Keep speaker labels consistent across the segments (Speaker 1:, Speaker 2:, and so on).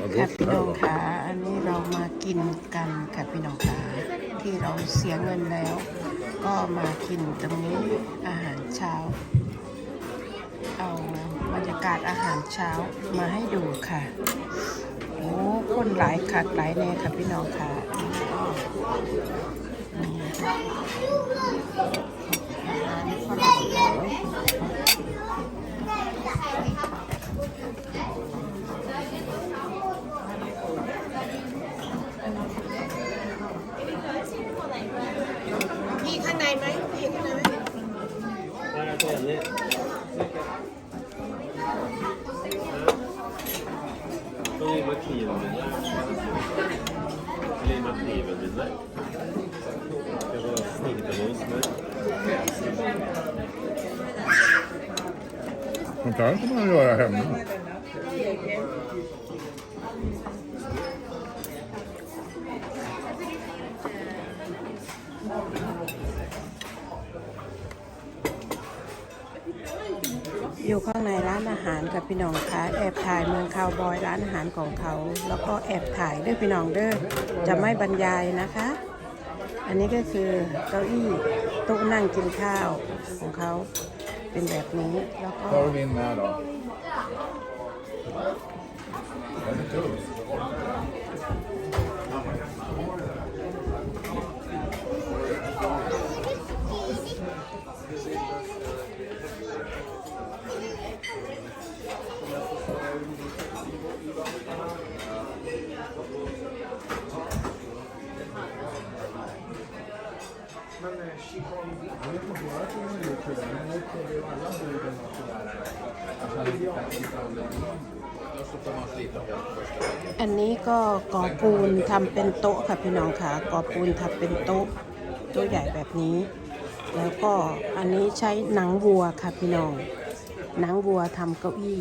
Speaker 1: ค่ะพี่น้องค่ะอันนี้เรามากินกันค่ะพี่น้องค่ะที่เราเสียเงินแล้ว ก็มากินตรงนี้อาหารเช้า เอาบรรยากาศอาหารเช้ามาให้ดูค่ะโอ้คนหลายคักหลายแน่ค่ะพี่น้องค่ะออาหารฝรั่ง ไหมอยู่ข้างนไหมได้ตัวอย่างนี้
Speaker 2: ตู้มะขีมเป็
Speaker 1: นเลมะ
Speaker 2: ขีมเป็นไร Jag var snigelås med.
Speaker 3: Sånt här kan man göra hemma.
Speaker 1: อยู่ข้างในร้าน อาหารกับพี่น้องคะแอบถ่ายเมืองคาวบอยร้านอาหารของเขา แล้วก็แอบถ่ายด้วยพี่น้องเด้อจะไม่บรรยายนะคะ อันนี้ก็คือเก้าอี้โต๊ะนั่งกินข้าวของเขาเป็นแบบนี้แล้วก็ อันนี้ก็ก่อปูนทำเป็นโต๊ะค่ะพี่น้องค่ะก่อปูนทำเป็นโต๊ะโต๊ะใหญ่แบบนี้ แล้วก็อันนี้ใช้หนังวัวค่ะพี่น้อง หนังวัวทำเก้าอี้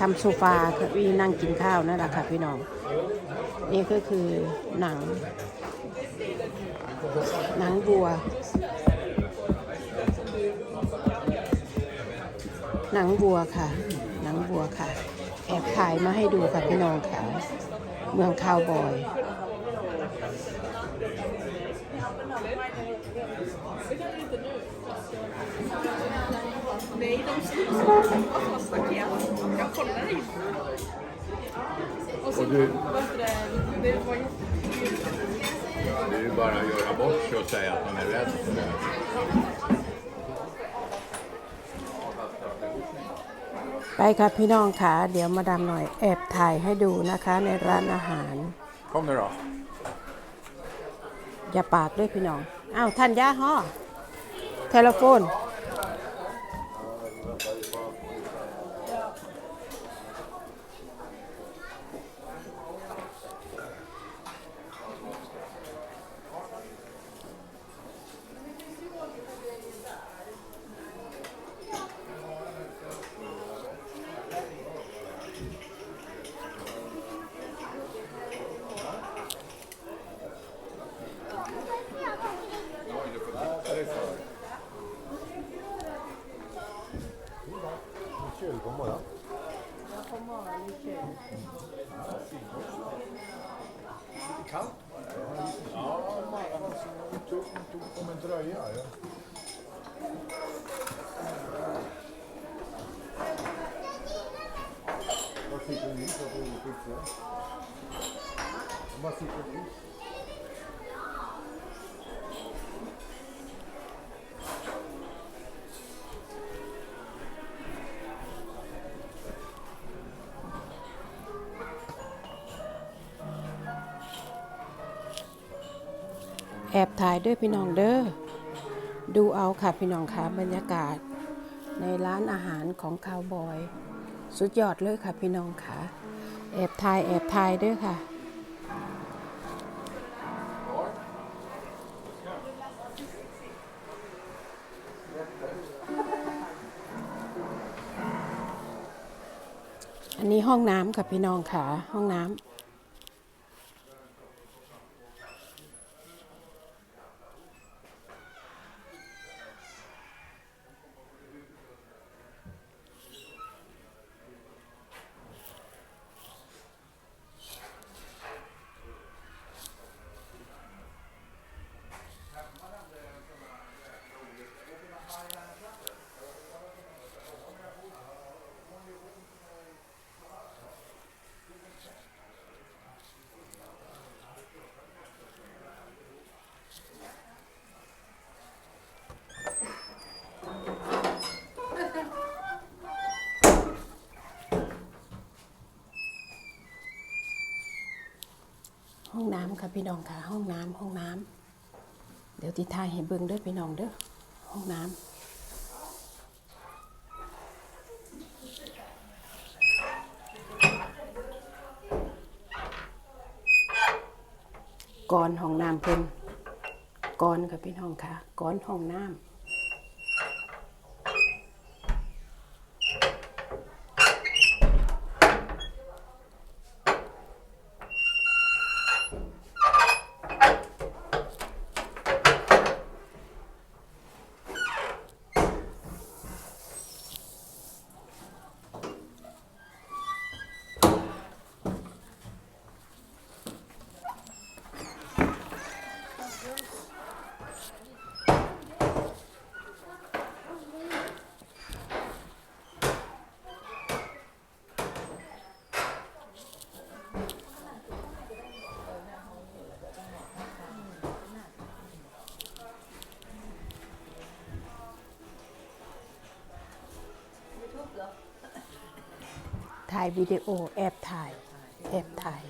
Speaker 1: ทำโซฟาเก้าอี้นั่งกินข้าวนั่นแหละค่ะพี่น้อง นี่ก็คือหนัง หนังวัว หนังวัวค่ะ หนังวัวค่ะ แอบถ่ายมาให้ดูค่ะพี่น้องค่ะ เมืองคาวบอย
Speaker 4: Nej, de skriver på staket. Jag kollade inte. Och så,
Speaker 3: Och du-
Speaker 4: vad heter det, det var jättekul.
Speaker 3: Det är ju bara att göra bort sig och säga att man är rädd för det.
Speaker 1: ไปค่ะพี่น้องค่ะ เดี๋ยวมาดามหน่อยแอบถ่ายให้ดูนะคะในร้านอาหาร
Speaker 3: Kom nu då.
Speaker 1: อย่าปากด้วยพี่น้อง อ้าวท่านย่าฮ้อเทเลโฟน แอบถ่ายด้วยพี่น้องเด้อ ดูเอาค่ะพี่น้องค่ะบรรยากาศ ในร้านอาหารของคาวบอย สุดยอดเลยค่ะพี่น้องค่ะ แอบถ่ายแอบถ่ายด้วยค่ะ อันนี้ห้องน้ำค่ะพี่น้องค่ะห้องน้ำ ห้องน้ำค่ะพี่น้องค่ะ ห้องน้ำห้องน้ำเดี๋ยวที่ทายให้เบิ่งเด้อพี่น้องเด้อห้องน้ำก่อนห้องน้ำเพิ่นก่อนค่ะพี่น้องค่ะก่อนห้องน้ำ ถ่ายวิดีโอแอบถ่ายแอบถ่าย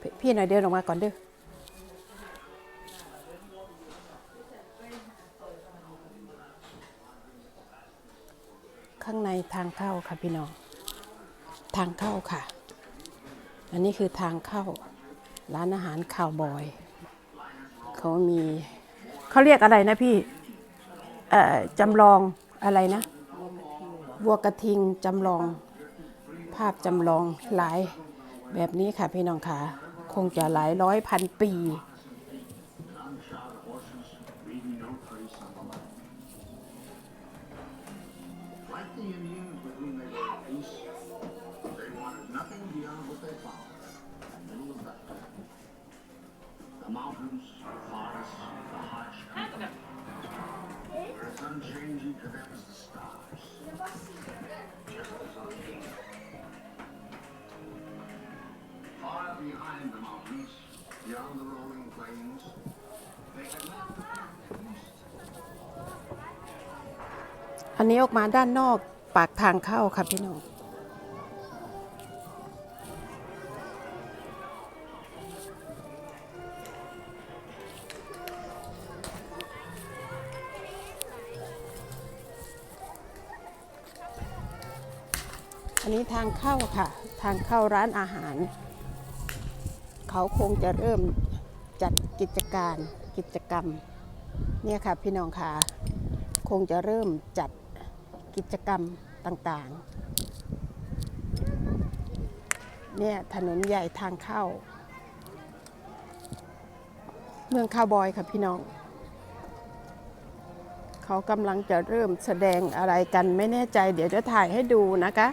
Speaker 1: พพี่หน่อยเดินออกมาก่อนเด้อข้างในทางเข้าค่ะพี่น้อง ทางเข้าค่ะ อันนี้คือทางเข้าร้านอาหารข่าวบอย เขามีเขาเรียกอะไรนะพี่เอ่อจำลองอะไรนะวัวกระทิงจำลอง ภาพจำลองหลายแบบนี้ค่ะพี่น้องค่ะ คงจะหลายร้อยพันปี อันนี้ออกมาด้านนอกปากทางเข้าค่ะพี่น้องอันนี้ทางเข้าค่ะ ทางเข้าร้านอาหาร เขาคงจะเริ่มจัดกิจการกิจกรรม เนี่ยค่ะพี่น้องค่ะ คงจะเริ่มจัด กิจกรรมต่างๆ เนี่ยถนนใหญ่ทางเข้า เมืองคาวบอยค่ะพี่น้อง เขากำลังจะเริ่มแสดงอะไรกันไม่แน่ใจ เดี๋ยวจะถ่ายให้ดูนะคะ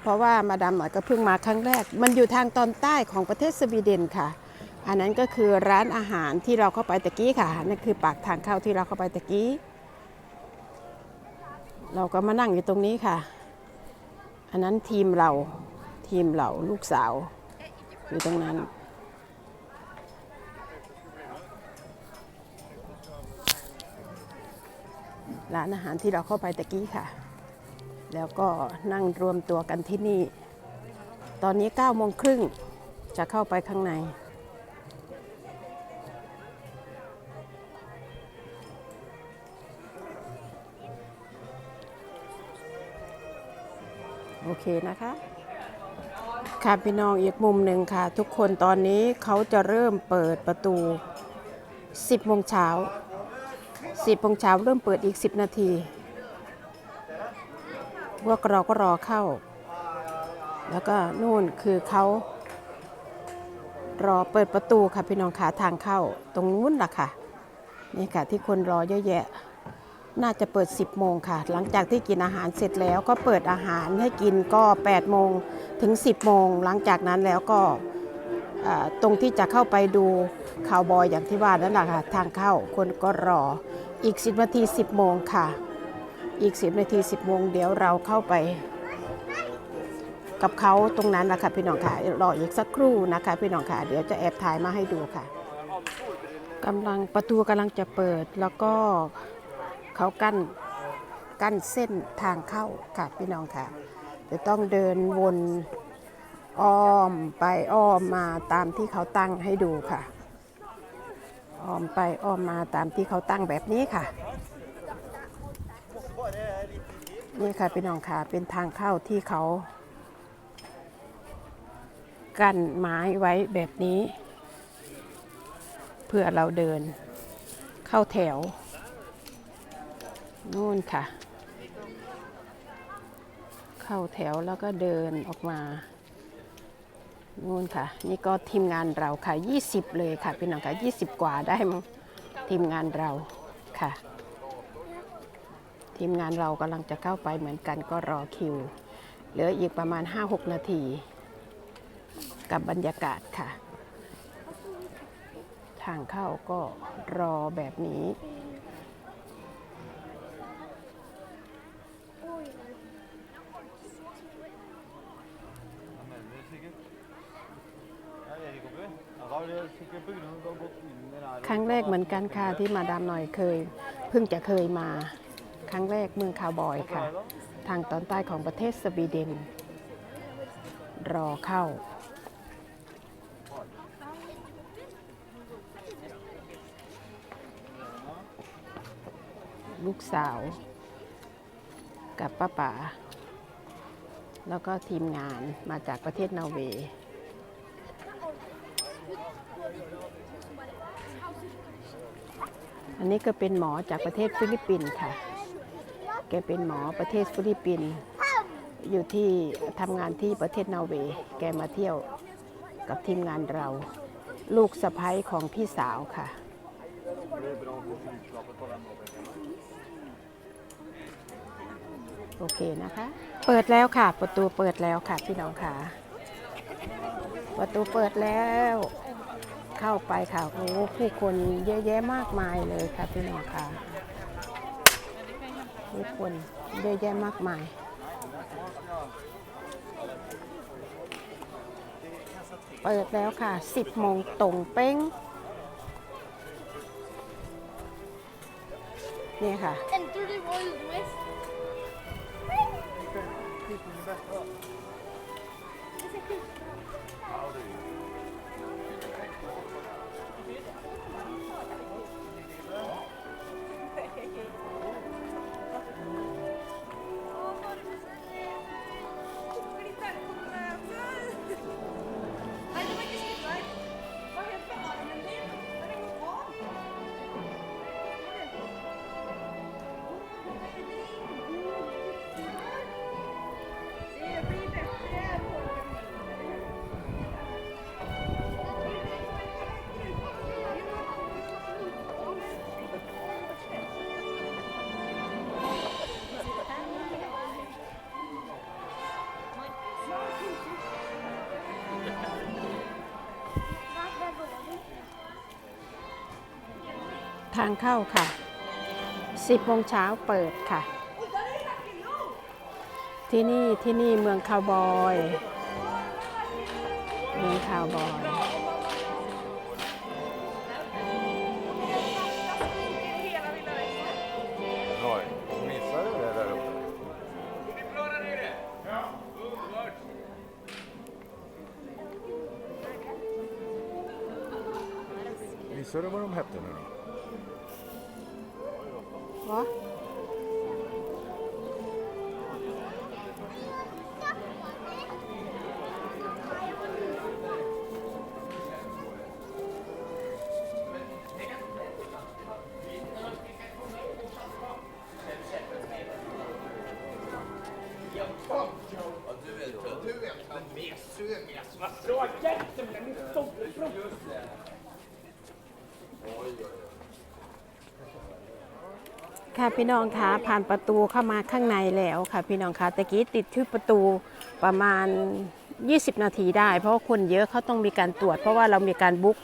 Speaker 1: เพราะว่ามาดามหน่อยก็เพิ่งมาครั้งแรก มันอยู่ทางตอนใต้ของประเทศสวีเดนค่ะอันนั้นก็คือร้านอาหารที่เราเข้าไปตะกี้ค่ะนั่นคือปากทางเข้าที่เราเข้าไปตะกี้ เราก็มานั่งอยู่ตรงนี้ค่ะ อันนั้นทีมเราทีมเราลูกสาว อยู่ตรงนั้น ร้านอาหารที่เราเข้าไปตะกี้ค่ะ แล้วก็นั่งรวมตัวกันที่นี่ ตอนนี้9โมงครึ่งจะเข้าไปข้างใน เคนะคะ ค่ะพี่น้องอีกมุมหนึ่งค่ะ ทุกคนตอนนี้เขาจะเริ่มเปิดประตู 10โมงเช้า10โมงเช้าเริ่มเปิดอีก 10 นาทีพวกเราก็รอเข้า แล้วก็นู่นคือเขารอเปิดประตูค่ะพี่น้องขาทางเข้า ตรงนู้นล่ะค่ะ นี่ค่ะที่คนรอเยอะแยะ น่าจะเปิด 10 โมงค่ะ หลังจากที่กินอาหารเสร็จแล้วก็เปิดอาหารให้กินก็ 8 โมงถึง 10 โมง หลังจากนั้นแล้วก็ตรงที่จะเข้าไปดูข่าวบอยอย่างที่ว่านั่นแหละค่ะ ทางเข้าคนก็รอ อีก 10 นาที 10 โมงค่ะ อีก 10 นาที 10 โมง เดี๋ยวเราเข้าไป กับเขาตรงนั้นนะคะพี่น้องค่ะ รออีกสักครู่นะคะพี่น้องค่ะ เดี๋ยวจะแอบถ่ายมาให้ดูค่ะกำลังประตูกำลังจะเปิดแล้วก็ เขากั้นกั้นเส้นทางเข้าค่ะพี่น้องค่ะ จะต้องเดินวนอ้อมไปอ้อมมาตามที่เขาตั้งให้ดูค่ะ อ้อมไปอ้อมมาตามที่เขาตั้งแบบนี้ค่ะนี่ค่ะพี่น้องค่ะเป็นทางเข้าที่เขากั้นไม้ไว้แบบนี้ เพื่อเราเดินเข้าแถว นู่นค่ะ เข้าแถวแล้วก็เดินออกมานู่นค่ะ นี่ก็ทีมงานเราค่ะ 20 เลยค่ะพี่น้องค่ะ 20 กว่าได้มั้งทีมงานเราค่ะ ทีมงานเรากำลังจะเข้าไปเหมือนกันก็รอคิว เหลืออีกประมาณ 5-6 นาที กับบรรยากาศค่ะ ทางเข้าก็รอแบบนี้ รั้งแรกเหมือนกันค่ะที่มาดามหน่อยเคย เพิ่งจะเคยมา ครั้งแรกเมืองคาวบอยค่ะ ทางตอนใต้ของประเทศสวีเดน รอเข้า ลูกสาว กับป้าป๋าแล้วก็ทีมงานมาจากประเทศนอร์เวย์ อันนี้ก็เป็นหมอจากประเทศฟิลิปปินส์ค่ะ แกเป็นหมอประเทศฟิลิปปินส์อยู่ที่ทำงานที่ประเทศนอร์เวย์ แกมาเที่ยวกับทีมงานเรา ลูกสะพ้ยของพี่สาวค่ะ โอเคนะคะ เปิดแล้วค่ะ ประตูเปิดแล้วค่ะพี่น้องค่ะ ประตูเปิดแล้ว เข้าไปค่ะโอ้ผู้คนเยอะแยะมากมายเลยค่ะพี่น้องค่ะผู้คนเยอะแยะมากมายเปิดแล้วค่ะ 10โมงตรงเป้ง นี่ค่ะ ทางเข้าค่ะ 10โมงเช้าเปิดค่ะ ที่นี่ที่นี่เมืองคาวบอย เมืองคาวบอย
Speaker 2: Missade du vad de hette?
Speaker 1: ค่ะพี่น้องคะผ่านประตูเข้ามาข้างในแล้วค่ะ พี่น้องคะตะกี้ติดที่ประตูประมาณ 20 นาทีได้ เพราะคนเยอะเขาต้องมีการตรวจ เพราะว่าเรามีการบุ๊ก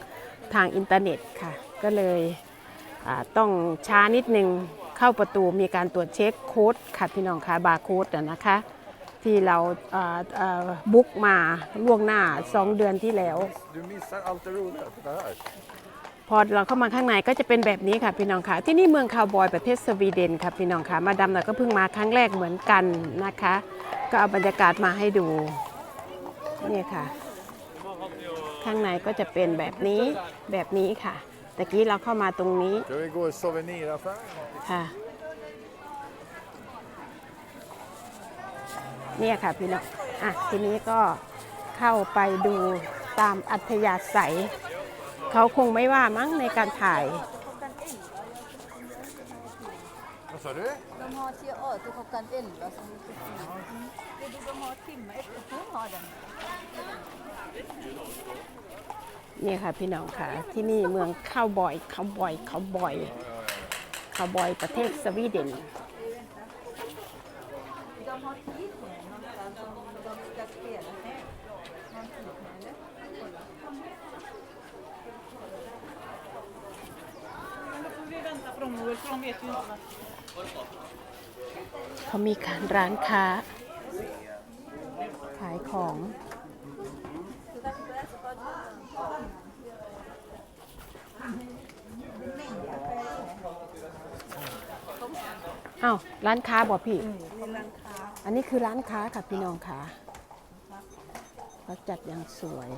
Speaker 1: ทางอินเทอร์เน็ตค่ะ ก็เลยต้องช้านิดนึงเข้าประตูมีการตรวจเช็คโค้ดค่ะพี่น้องคะบาร์โค้ดนะคะ ที่เราอ่าอ่าบุ๊กมาล่วงหน้า 2 เดือนที่แล้ว
Speaker 2: Du missar allt det roliga. Titta här.
Speaker 1: พอเราเข้ามาข้างในก็จะเป็นแบบนี้ค่ะพี่น้องค่ะ ที่นี่เมืองคาวบอยประเทศสวีเดนค่ะพี่น้องค่ะ มาดามหน่อยก็เพิ่งมาครั้งแรกเหมือนกันนะคะ ก็เอาบรรยากาศมาให้ดูเนี่ยเนี่ยค่ะ ข้างในก็จะเป็นแบบนี้แบบนี้ค่ะตะกี้เราเข้ามาตรงนี้
Speaker 2: Ska vi gå i souveniraffären?
Speaker 1: ค่ะเนี่ยค่ะพี่น้องอะทีนี้ก็เข้าไปดูตามอัธยาศัย เขาคงไม่ว่ามั้งในการถ่าย
Speaker 2: Vad sa du?
Speaker 4: De har till ö till klockan 11 som vi fick Det borde de ha timme efter två har den.
Speaker 1: เนี่ยค่ะพี่น้องค่ะ ที่นี่เมืองข้าวบอยข้าวบอยข้าวบอยข้าวบอยประเทศสวีเดน
Speaker 4: De har tid med någonstans som de ska spela med. Någon tid med eller?
Speaker 5: Men då får vi vänta på dem Noel, för de vet ju inte.
Speaker 1: เขามีร้านค้า ขายของ อ้าว ร้านค้าบ่พี่อันนี้คือร้านค้าค่ะพี่น้องค่ะเขาจัดอย่างสวย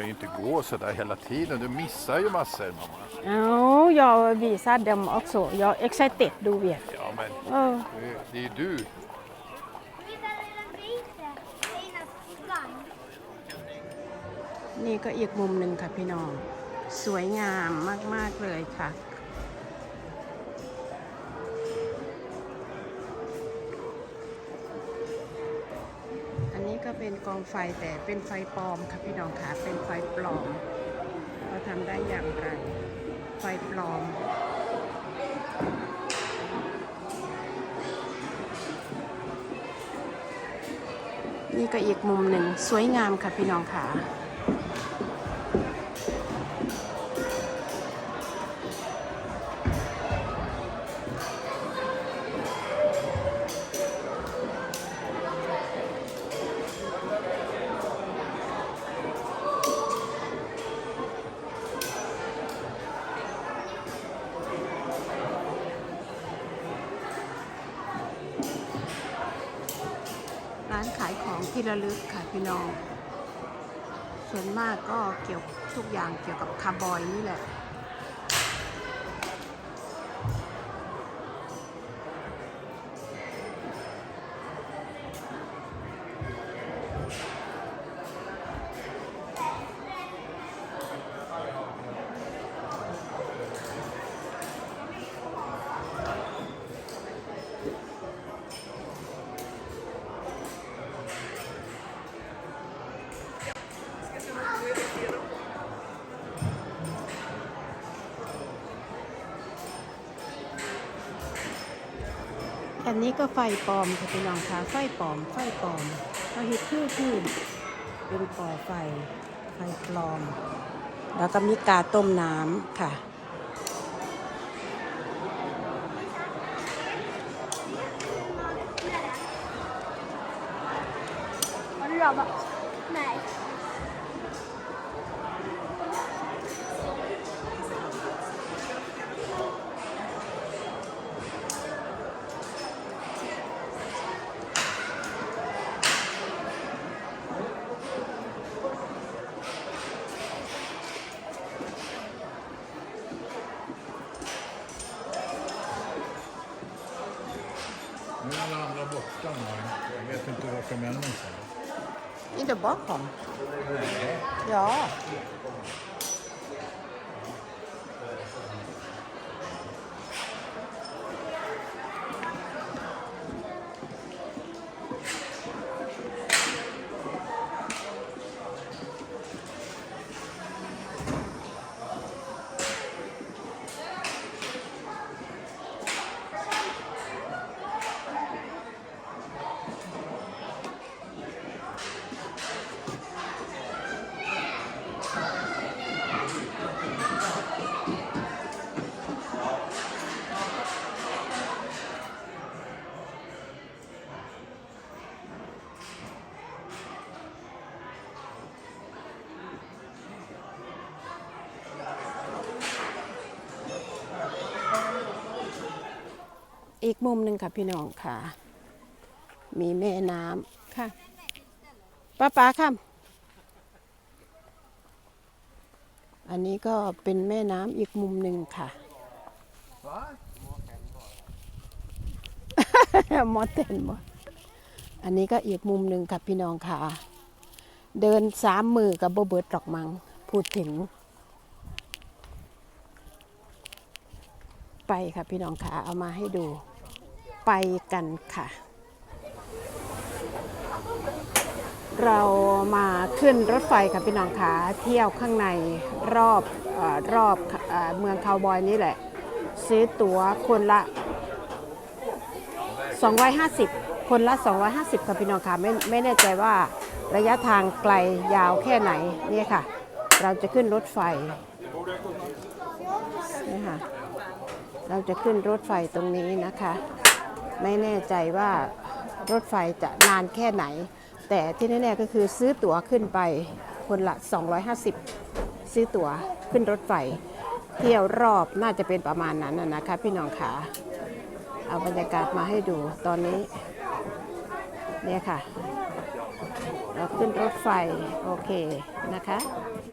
Speaker 2: kan ju inte gå så där hela tiden. Du missar ju massor mamma.
Speaker 1: เอาjag visar dem också jag är excited du vet
Speaker 2: Ja men
Speaker 1: เออ
Speaker 2: det- det är ju du.
Speaker 6: Vita lilla vita fina vagn.
Speaker 1: นี่ก็อีกมุมหนึ่งค่ะพี่น้อง สวยงามมาก ๆ เลยค่ะ กองไฟแต่เป็นไฟปลอมค่ะพี่น้องค่ะเป็นไฟปลอมเราทำได้อย่างไร ไฟปลอมนี่ก็อีกมุมหนึ่งสวยงามค่ะพี่น้องค่ะ ที่ระลึกค่ะพี่น้อง ส่วนมากก็เกี่ยวทุกอย่างเกี่ยวกับคาร์บอยนี่แหละ นี้ก็ไฟปลอมค่ะพี่น้องค่ะไฟปลอม ไฟปลอมเราเห็ดคือคือเป็นก่อไฟ ไฟปลอม แล้วก็มีกาต้มน้ำค่ะ
Speaker 6: Har du rabat? Nej.
Speaker 3: Nu är alla andra borta nu. Jag vet inte varför männen säger.
Speaker 1: Inte bakom? Ja. อีกมุมหนึ่งค่ะพี่น้องค่ะ มีแม่น้ำค่ะป้าป๋าค่ะอันนี้ก็เป็นแม่น้ำอีกมุมหนึ่งค่ะมอเตนบ่อันนี้ก็อีกมุมหนึ่งค่ะพี่น้องค่ะ เดินสามมือกับโบเบิร์ตดอกมังพูดถึง ไปค่ะพี่น้องค่ะเอามาให้ดู ไปกันค่ะ เรามาขึ้นรถไฟค่ะพี่น้องค่ะเที่ยวข้างในรอบอรอบเอเมืองคาวบอยนี่แหละ ซื้อตั๋วคนละ 250 คนละ 250ค่ะพี่น้องค่ะไม่ไม่แน่ใจว่าระยะทางไกลยาวแค่ไหนนี่ค่ะ เราจะขึ้นรถไฟนี่ค่ะเราจะขึ้นรถไฟตรงนี้นะคะ ไม่แน่ใจว่ารถไฟจะนานแค่ไหน แต่ที่แน่ๆก็คือซื้อตั๋วขึ้นไปคนละ 250 ซื้อตั๋วขึ้นรถไฟ เที่ยวรอบน่าจะเป็นประมาณนั้นนะคะพี่น้องค่ะเอาบรรยากาศมาให้ดูตอนนี้เนี่ยค่ะ เราขึ้นรถไฟ โอเคนะคะ